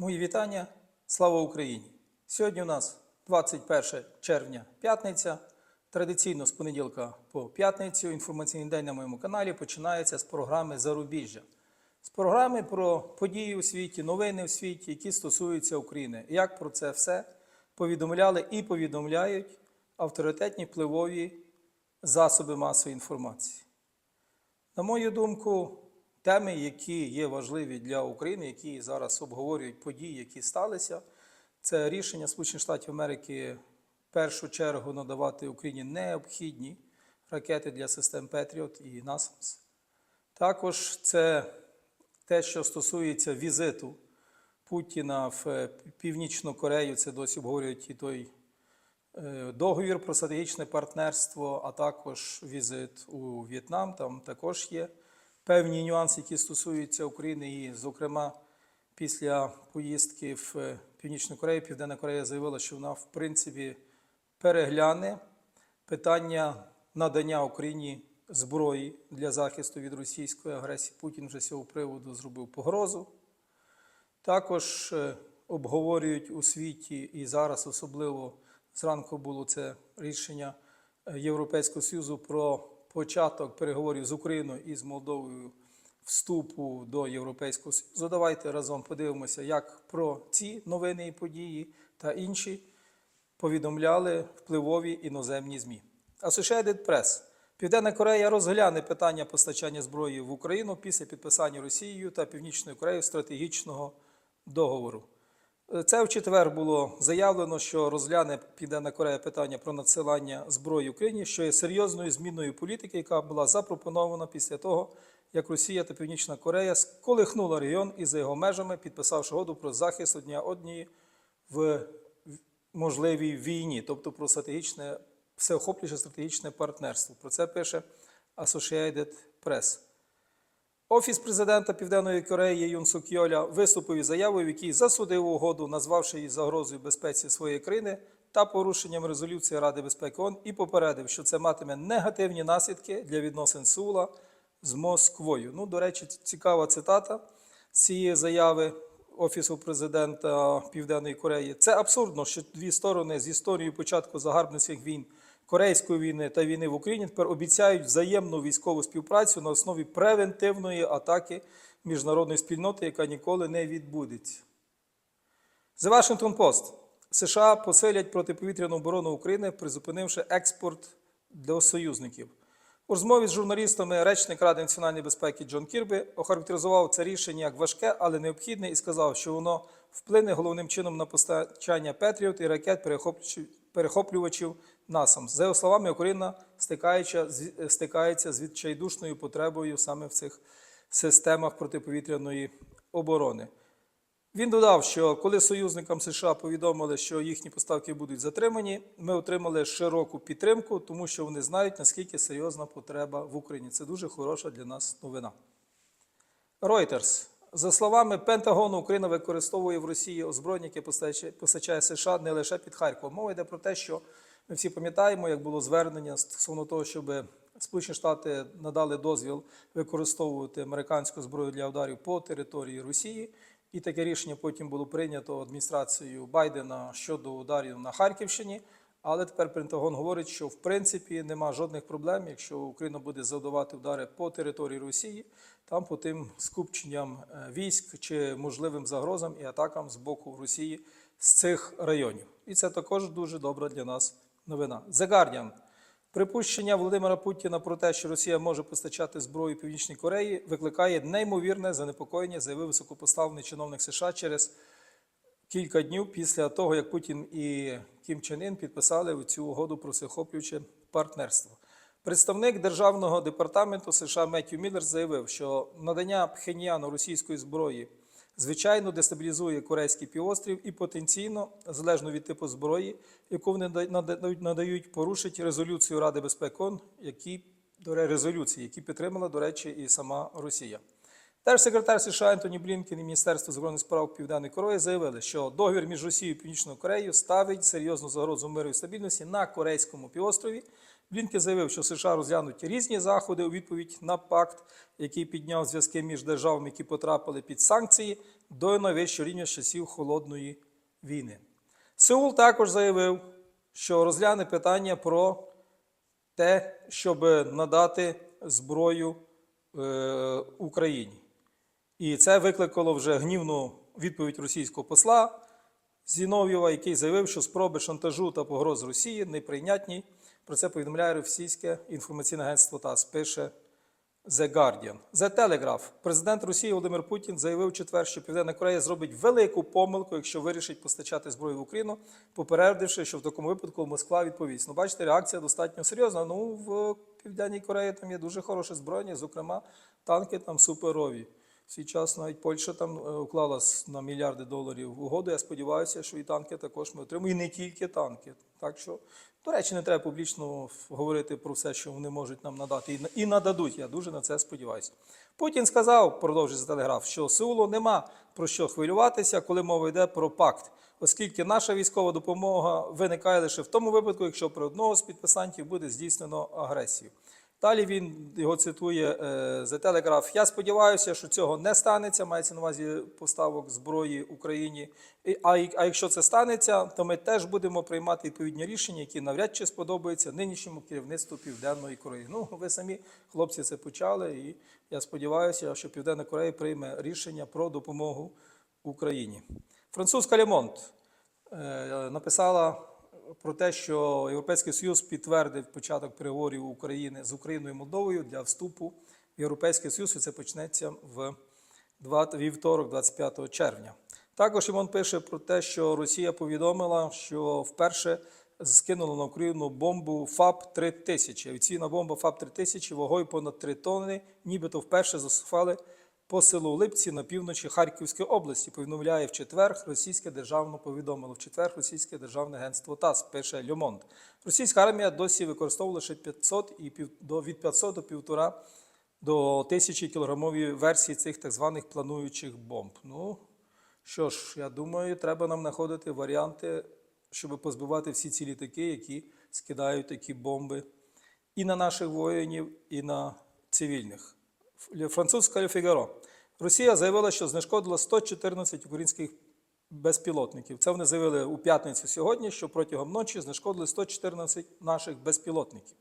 Мої вітання. Слава Україні! Сьогодні у нас 21 червня, п'ятниця. Традиційно з понеділка по п'ятницю інформаційний день на моєму каналі починається з програми Зарубіжжя. З програми про події у світі, новини у світі, які стосуються України. Як про це все повідомляли і повідомляють авторитетні впливові засоби масової інформації. На мою думку, теми, які є важливі для України, які зараз обговорюють події, які сталися, це рішення Сполучених Штатів Америки в першу чергу надавати Україні необхідні ракети для систем Петріот і НАСАМС. Також це те, що стосується візиту Путіна в Північну Корею, це досі обговорюють і той е, договір про стратегічне партнерство, а також візит у В'єтнам. Там також є певні нюанси, які стосуються України. І, зокрема, після поїздки в е, Північну Корею, Південна Корея заявила, що вона, в принципі, перегляне питання надання Україні зброї для захисту від російської агресії. Путін вже з цього приводу зробив погрозу. Також е, обговорюють у світі і зараз особливо зранку було це рішення е, Європейського Союзу про початок переговорів з Україною і з Молдовою вступу до Європейського Союзу. Давайте разом подивимося, як про ці новини і події та інші повідомляли впливові іноземні ЗМІ. Associated Press. Південна Корея розгляне питання постачання зброї в Україну після підписання Росією та Північною Кореєю стратегічного договору. Це в четвер було заявлено, що розгляне Південна Корея питання про надсилання зброї Україні, що є серйозною зміною політики, яка була запропонована після того, як Росія та Північна Корея сколихнула регіон і за його межами, підписавши угоду про захист однієї однієї в можливій війні, тобто про стратегічне, всеохоплююче стратегічне партнерство. Про це пише Associated Press. Офіс президента Південної Кореї Юн Сук Йоля виступив із заявою, в якій засудив угоду, назвавши її загрозою безпеці своєї країни та порушенням резолюції Ради безпеки ООН і попередив, що це матиме негативні наслідки для відносин Суула з Москвою. Ну, до речі, цікава цитата з цієї заяви Офісу президента Південної Кореї. Це абсурдно, що дві сторони з історією початку загарбницьких війн. Корейської війни та війни в Україні тепер обіцяють взаємну військову співпрацю на основі превентивної атаки міжнародної спільноти, яка ніколи не відбудеться. The Washington Post. США посилять протиповітряну оборону України, призупинивши експорт для союзників. У розмові з журналістами речник Ради національної безпеки Джон Кірбі охарактеризував це рішення як важке, але необхідне, і сказав, що воно вплине головним чином на постачання Петріот і ракет перехоплювачів НАСАМ. За його словами, Україна стикається, з- відчайдушною потребою саме в цих системах протиповітряної оборони. Він додав, що коли союзникам США повідомили, що їхні поставки будуть затримані, ми отримали широку підтримку, тому що вони знають, наскільки серйозна потреба в Україні. Це дуже хороша для нас новина. Reuters. За словами Пентагону, Україна використовує в Росії озброєння, яке постачає США не лише під Харковом. Мова йде про те, що ми всі пам'ятаємо, як було звернення стосовно того, щоб Сполучені Штати надали дозвіл використовувати американську зброю для ударів по території Росії. І таке рішення потім було прийнято адміністрацією Байдена щодо ударів на Харківщині. Але тепер Пентагон говорить, що в принципі нема жодних проблем, якщо Україна буде завдавати удари по території Росії, там по тим скупченням е, військ чи можливим загрозам і атакам з боку Росії з цих районів. І це також дуже добра для нас новина. The Guardian. Припущення Володимира Путіна про те, що Росія може постачати зброю Північній Кореї, викликає неймовірне занепокоєння, заявив високопоставлений чиновник США через кілька днів після того, як Путін і Кім Чен Ін підписали цю угоду про всеохоплююче партнерство. Представник Державного департаменту США Меттью Міллер заявив, що надання Пхеньяну російської зброї звичайно дестабілізує Корейський півострів і потенційно, залежно від типу зброї, яку вони нада- надають- порушить резолюцію Ради безпеки ООН, які резолюції, які підтримала, до речі, і сама Росія. Держсекретар США Ентоні Блінкен і Міністерство закордонних справ Південної Кореї заявили, що договір між Росією і Північною Кореєю ставить серйозну загрозу миру і стабільності на Корейському півострові, Блінкен заявив, що США розглянуть різні заходи у відповідь на пакт, який підняв зв'язки між державами, які потрапили під санкції, до найвищого рівня часів холодної війни. Сеул також заявив, що розгляне питання про те, щоб надати зброю е, Україні. І це викликало вже гнівну відповідь російського посла Зінов'єва, який заявив, що спроби шантажу та погроз Росії неприйнятні. Про це повідомляє російське інформаційне агентство ТАСС, пише The Guardian. The Telegraph. Президент Росії Володимир Путін заявив четвер, що Південна Корея зробить велику помилку, якщо вирішить постачати зброю в Україну, попередивши, що в такому випадку Москва відповість. Ну, бачите, реакція достатньо серйозна. Ну, в Південній Кореї там є дуже хороше зброєння, зокрема, танки там суперові. В свій час навіть Польща там е, уклала на мільярди доларів угоду. Я сподіваюся, що і танки також ми отримаємо, і не тільки танки. Так що, до речі, не треба публічно говорити про все, що вони можуть нам надати, і нададуть. Я дуже на це сподіваюся. Путін сказав, продовжує телеграф, що Сеулу нема про що хвилюватися, коли мова йде про пакт, оскільки наша військова допомога виникає лише в тому випадку, якщо при одного з підписантів буде здійснено агресію. Далі він його цитує е, The Telegraph. Я сподіваюся, що цього не станеться. Мається на увазі поставок зброї Україні. А якщо це станеться, то ми теж будемо приймати відповідні рішення, які навряд чи сподобаються нинішньому керівництву Південної Кореї. Ну, ви самі хлопці це почали, і я сподіваюся, що Південна Корея прийме рішення про допомогу Україні. Французька Лемонт е, написала про те, що Європейський Союз підтвердив початок переговорів України з Україною і Молдовою для вступу в Європейський Союз, і це почнеться в вівторок, 25 червня. Також Імон пише про те, що Росія повідомила, що вперше скинула на Україну бомбу ФАП-3000. Авіаційна бомба ФАП-3000 вагою понад 3 тонни, нібито вперше застосували по селу Липці на півночі Харківської області. Повідомляє в четвер російське державне повідомило. В четвер російське державне агентство ТАСС пише Льомонт. Російська армія досі використовувала лише 500 і пів, до, від 500 до півтора до тисячі кілограмові версії цих так званих плануючих бомб. Ну що ж, я думаю, треба нам знаходити варіанти, щоб позбивати всі ці літаки, які скидають такі бомби і на наших воїнів, і на цивільних. Французька Ле Фігаро. Росія заявила, що знешкодила 114 українських безпілотників. Це вони заявили у п'ятницю сьогодні, що протягом ночі знешкодили 114 наших безпілотників.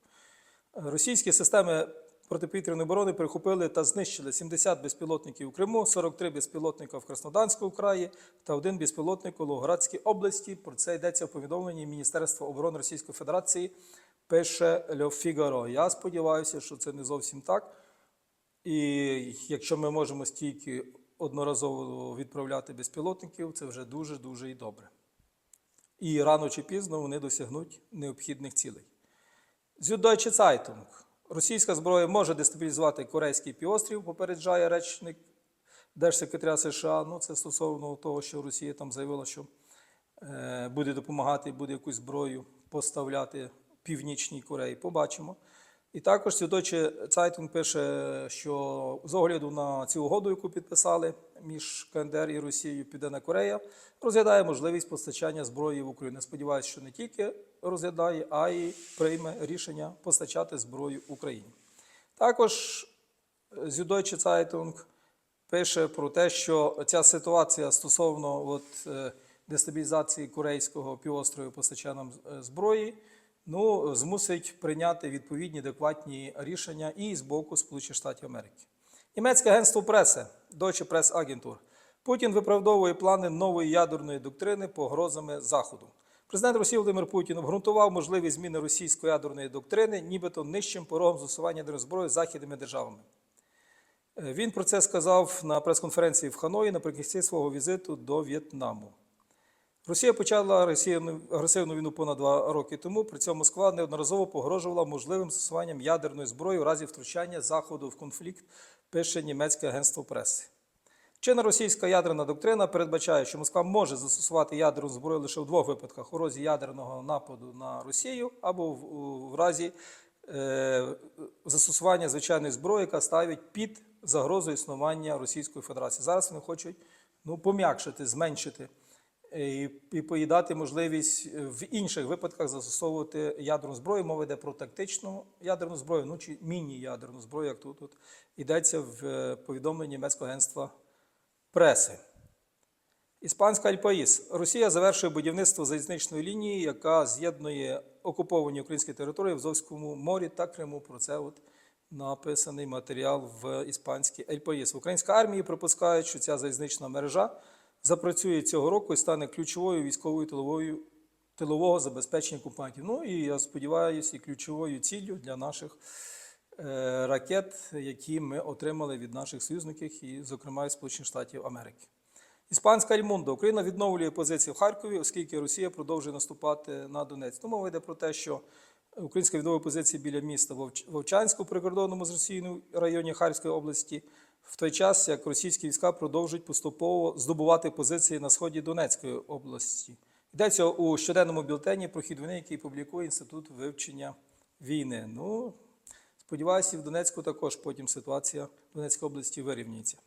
Російські системи протиповітряної оборони перехопили та знищили 70 безпілотників у Криму, 43 безпілотника в Краснодарському краї та один безпілотник у Луградській області. Про це йдеться в повідомленні Міністерства оборони Російської Федерації. Пише Льо Фігаро. Я сподіваюся, що це не зовсім так. І якщо ми можемо стільки одноразово відправляти безпілотників, це вже дуже-дуже і добре. І рано чи пізно вони досягнуть необхідних цілей. Süddeutsche Zeitung. Російська зброя може дестабілізувати Корейський півострів, попереджає речник Держсекретаря США. Ну, це стосовно того, що Росія там заявила, що е, буде допомагати, буде якусь зброю поставляти Північній Кореї. Побачимо. І також Süddeutsche Zeitung пише, що з огляду на цю угоду, яку підписали між КНДР і Росією, Південна Корея розглядає можливість постачання зброї в Україну. Сподіваюся, що не тільки розглядає, а й прийме рішення постачати зброю Україні. Також Süddeutsche Zeitung пише про те, що ця ситуація стосовно от, е, дестабілізації Корейського півострову постачанням е, зброї ну, змусить прийняти відповідні адекватні рішення і з боку Сполучених Штатів Америки. Німецьке агентство преси Deutsche Press Agentur. Путін виправдовує плани нової ядерної доктрини погрозами Заходу. Президент Росії Володимир Путін обґрунтував можливі зміни російської ядерної доктрини, нібито нижчим порогом застосування ядерної зброї західними державами. Е, Він про це сказав на прес-конференції в Ханої наприкінці свого візиту до В'єтнаму. Росія почала агресивну, війну понад два роки тому. При цьому Москва неодноразово погрожувала можливим застосуванням ядерної зброї у разі втручання Заходу в конфлікт, пише німецьке агентство преси. Чинна російська ядерна доктрина передбачає, що Москва може застосувати ядерну зброю лише в двох випадках: у разі ядерного нападу на Росію або в, разі е, застосування звичайної зброї, яка ставить під загрозу існування Російської Федерації. Зараз вони хочуть ну, пом'якшити, зменшити і, і поїдати можливість е, в інших випадках застосовувати ядерну зброю. Мова йде про тактичну ядерну зброю, ну чи міні-ядерну зброю, як тут, тут йдеться в е, повідомленні німецького агентства преси. Іспанська Альпаїс. Росія завершує будівництво залізничної лінії, яка з'єднує окуповані українські території в Азовському морі та Криму. Про це от написаний матеріал в іспанській Ельпаїс. В українській армії припускають, що ця залізнична мережа запрацює цього року і стане ключовою військовою тиловою тилового забезпечення окупантів. Ну і я сподіваюся, і ключовою ціллю для наших е, ракет, які ми отримали від наших союзників, і, зокрема, від Сполучених Штатів Америки. Іспанська Альмундо. Україна відновлює позиції в Харкові, оскільки Росія продовжує наступати на Донець. Тому мова йде про те, що Українська відновлює позиції біля міста Вовчанську, прикордонному з Росією районі Харківської області, в той час як російські війська продовжують поступово здобувати позиції на сході Донецької області. Йдеться у щоденному бюлетені про хід війни, який публікує Інститут вивчення війни. Ну, сподіваюся, в Донецьку також потім ситуація в Донецькій області вирівнюється.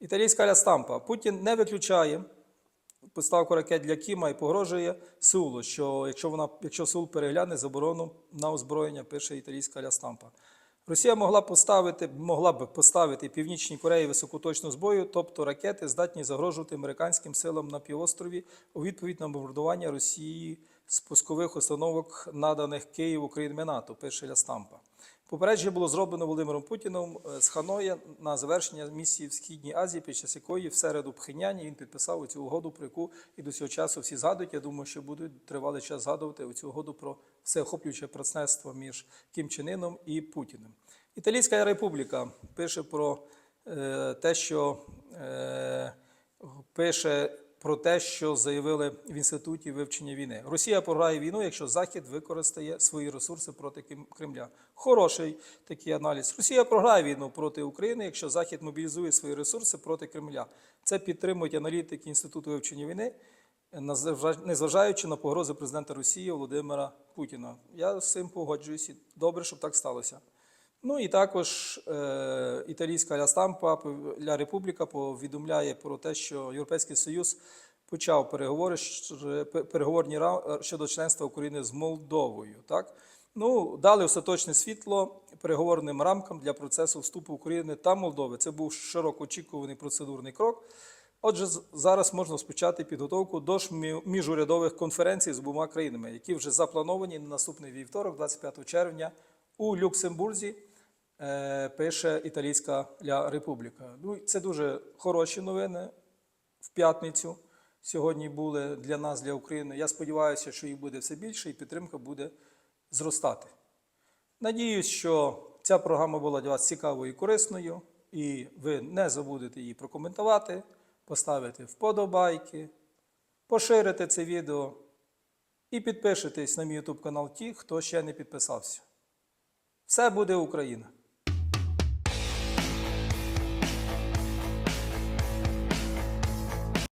Італійська лястампа. Путін не виключає поставку ракет для Кіма і погрожує Сеулу, що якщо, вона, якщо Сеул перегляне заборону на озброєння, пише італійська лястампа. Росія могла поставити, могла б поставити Північній Кореї високоточну зброю, тобто ракети, здатні загрожувати американським силам на півострові у відповідь на бомбардування Росії з пускових установок, наданих Києву країнами НАТО, пише Лястампа. Попередження було зроблено Володимиром Путіним е, з Ханоя на завершення місії в Східній Азії, під час якої в середу в він підписав цю угоду, про яку і до цього часу всі згадують. Я думаю, що будуть тривалий час згадувати цю угоду про всеохоплююче партнерство між Кім Чен Іном і Путіним. Італійська республіка пише про е, те, що е, пише про те, що заявили в інституті вивчення війни. Росія програє війну, якщо Захід використає свої ресурси проти Кремля. Хороший такий аналіз. Росія програє війну проти України, якщо Захід мобілізує свої ресурси проти Кремля. Це підтримують аналітики інституту вивчення війни, незважаючи на погрози президента Росії Володимира Путіна. Я з цим погоджуюся. Добре, щоб так сталося. Ну і також е, італійська Ля Стампа Ля Републіка повідомляє про те, що Європейський Союз почав переговори переговорні ра- щодо членства України з Молдовою. Так? Ну, дали остаточне світло переговорним рамкам для процесу вступу України та Молдови. Це був широко очікуваний процедурний крок. Отже, зараз можна розпочати підготовку до міжурядових конференцій з обома країнами, які вже заплановані на наступний вівторок, 25 червня, у Люксембурзі, е, пише Італійська Ля Републіка. Ну, це дуже хороші новини в п'ятницю. Сьогодні були для нас, для України. Я сподіваюся, що їх буде все більше і підтримка буде зростати. Надіюсь, що ця програма була для вас цікавою і корисною, і ви не забудете її прокоментувати, поставити вподобайки, поширити це відео і підпишитесь на мій YouTube канал ті, хто ще не підписався. Все буде Україна!